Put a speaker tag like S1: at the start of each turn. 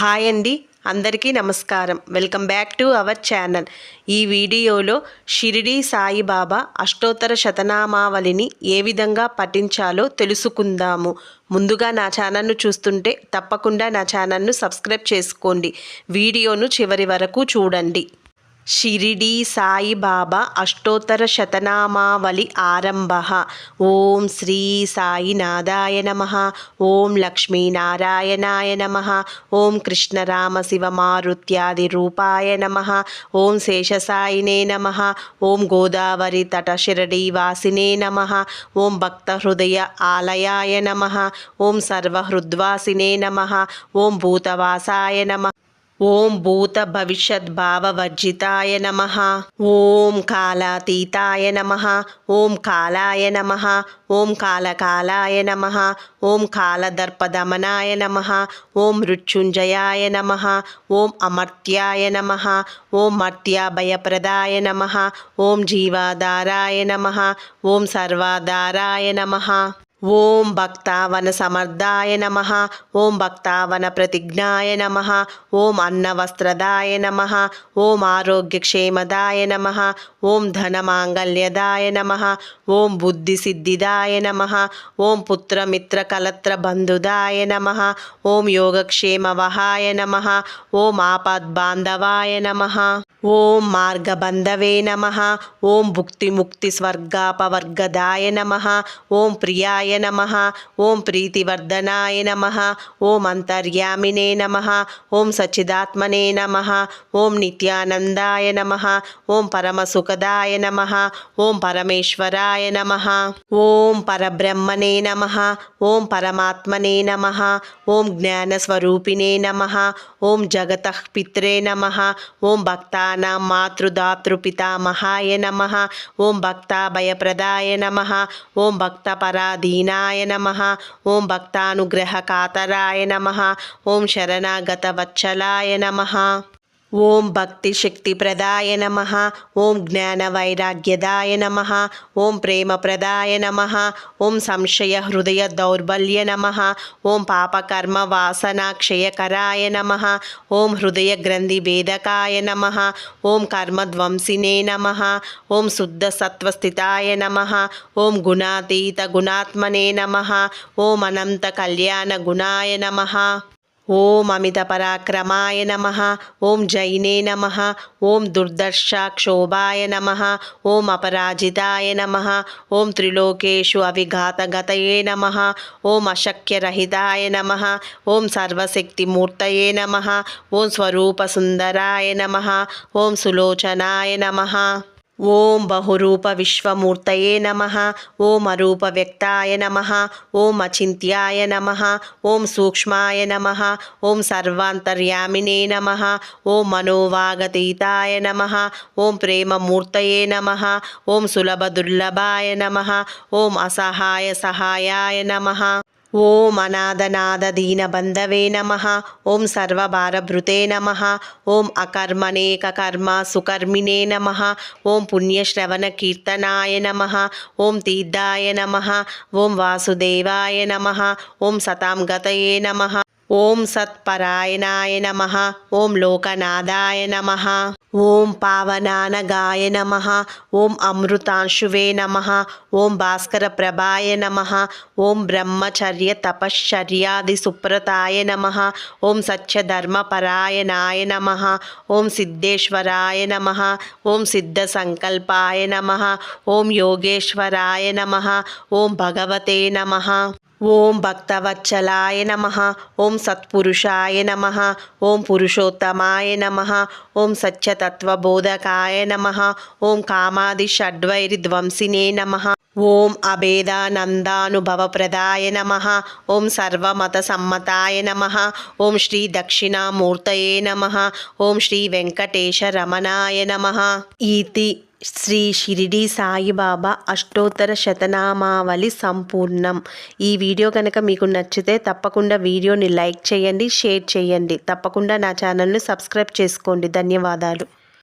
S1: Hi అండి. అందరికీ నమస్కారం. Welcome back to our channel. ఈ వీడియోలో షిరిడి సాయిబాబా అష్టోత్తర శతనామావళిని ఏ విధంగా పఠించాలో తెలుసుకుందాము. ముందుగా నా ఛానల్ను చూస్తుంటే తప్పకుండా నా ఛానల్ను సబ్స్క్రైబ్ చేసుకోండి. వీడియోను చివరి వరకు చూడండి. షిరిడి సాయిబాబా అష్టోత్తర శతనామావళి ఆరంభ. ఓం శ్రీ సాయినాథాయ నమ. ఓం లక్ష్మీనారాయణాయ నమ. ఓం కృష్ణరామ శివమారుత్యాది రూపాయ నమ. ఓం శేషసాయినే నమ. ఓం గోదావరి తట షిరడి వాసినే నమ. ఓం భక్తహృదయ ఆలయాయ నమ. ఓం సర్వహృద్వాసినే నమ. ఓం భూతవాసాయ నమ. ఓం భూత భవిష్యత్ భావవర్జితాయ నమ. ఓం కాలాతీతాయ నమ. ఓం కాలాయ నమ. ఓం కాలకాలాయ నమ. ఓం కాలదర్పదమనాయ నమ. ఓం మృత్యుంజయాయ నమ. ఓం అమర్త్యాయ నమ. ఓం మర్త్యాభయప్రదాయ నమ. ఓం జీవాధారాయ నమ. ఓం సర్వాధారాయ నమ. ఓం భక్తావన సమర్థాయ నమ ఓం భక్తావన ప్రతిజ్ఞాయ నమ ఓం అన్నవస్త్రదాయ నమ ఓం ఆరోగ్యక్షేమదాయ నమ ఓం ధనమాంగల్యదాయ నమ ఓం బుద్ధిసిద్ధిదాయ నమ ఓం పుత్రమిత్రకలత్ర బంధుదాయ నమ ఓం యోగక్షేమవహాయ నమ ఓం ఆపద్బాంధవాయ నమ. ఓం మార్గబంధవే నమ ఓం భుక్తిముక్తిస్వర్గాపవర్గదాయ నమ ఓం ప్రియాయ నమ ఓం ప్రీతివర్ధనాయ నమ ఓం అంతర్యామినే నమ ఓం సచిదాత్మనే నమ ఓం నిత్యానందాయ నమ ఓం పరమసుఖదాయ నమ ఓం పరమేశ్వరాయ నమ ఓం పరబ్రహ్మణే నమ ఓం పరమాత్మనే నమ ఓం జ్ఞానస్వరూపిణే నమ ఓం జగతః పిత్రే నమ ఓం భక్తా భక్తానాం మాతృదాతృపితామహాయ నమ. ఓం భక్తాభయప్రదాయ నమ. ఓం భక్తపరాధీనాయ నమ. ఓం భక్తానుగ్రహకాతరాయ నమ. ఓం శరణాగత శరణాగతవత్సలాయ నమ. ఓం భక్తి శక్తి ప్రదాయ నమ. ఓం జ్ఞాన వైరాగ్యదాయ నమ. ఓం ప్రేమ ప్రదాయ నమ. ఓం సంశయ హృదయ దౌర్బల్య నమ. ఓం పాపకర్మ వాసనాక్షయకరాయ నమ. ఓం హృదయ గ్రంథి భేదకాయ నమ. ఓం కర్మధ్వంసినే నమ. ఓం శుద్ధ సత్వస్థితాయ నమ. ఓం గుణాతీత గుణాత్మనే నమ. ఓం అనంత కళ్యాణ గుణాయ నమ. ఓం అమిత పరాక్రమాయ నమ ఓం జైనే నమ ఓం దుర్దర్శాక్షోభాయ నమ ఓం అపరాజితాయ నమ ఓం త్రిలోకేషు అవిఘాతగతయే నమ ఓం అశక్యరహితాయ నమ ఓం సర్వశక్తిమూర్తయే నమ ఓం స్వరూపసుందరాయ నమ ఓం సులోచనాయ నమ. ఓం బహురూప విశ్వమూర్తయే నమ ఓం అరూప వ్యక్తాయ నమ ఓం అచింత్యాయ నమ ఓం సూక్ష్మాయ నమ ఓం సర్వాంతర్యామినే నమ ఓం మనోవాగతీతాయ నమ ఓం ప్రేమమూర్తయే నమ ఓం సులభ దుర్లభాయ నమ ఓం అసహాయ సహాయాయ నమ. ఓం అనాథనాథ దీనబంధవే నమ. ఓం సర్వభారభృతే నమ. ఓం అకర్మనేక కర్మ సుకర్మిణే నమ. ఓం పుణ్యశ్రవణ కీర్తనాయ నమ. ఓం తీర్థాయ నమ. ఓం వాసుదేవాయ నమ. ఓం సతాం గతయే నమ. ఓం సత్పరాయణాయ నమ ఓం లోకనాథాయ నమ ఓం పావనానగాయ నమ ఓం అమృతాంశువే నమ ఓం భాస్కర ప్రభాయ నమ ఓం బ్రహ్మచర్య తపశ్చర్యాది సుప్రతాయ నమ ఓం సత్యధర్మపరాయణాయ నమ ఓం సిద్ధేశ్వరాయ నమ ఓం సిద్ధ సంకల్పాయ నమ ఓం యోగేశ్వరాయ నమ ఓం భగవతే నమ ఓం భక్తవత్సలాయ నమ ఓం సత్పురుషాయ నమ ఓం పురుషోత్తమాయ నమ ఓం సత్యతత్వబోధకాయ నమ ఓం కామాది షడ్వైరిధ్వంసినే నమ ఓం అభేదానందానుభవప్రదాయ నమ ఓం సర్వమత సమ్మతాయ నమ ఓం శ్రీ దక్షిణామూర్తయే నమ ఓం శ్రీ వెంకటేశ రమణాయ నమ. ఈతి శ్రీ షిరిడి సాయిబాబా అష్టోత్తర శతనామావళి సంపూర్ణం. ఈ వీడియో కనుక మీకు నచ్చితే తప్పకుండా వీడియోని లైక్ చేయండి షేర్ చేయండి. తప్పకుండా నా ఛానల్ను సబ్స్క్రైబ్ చేసుకోండి. ధన్యవాదాలు.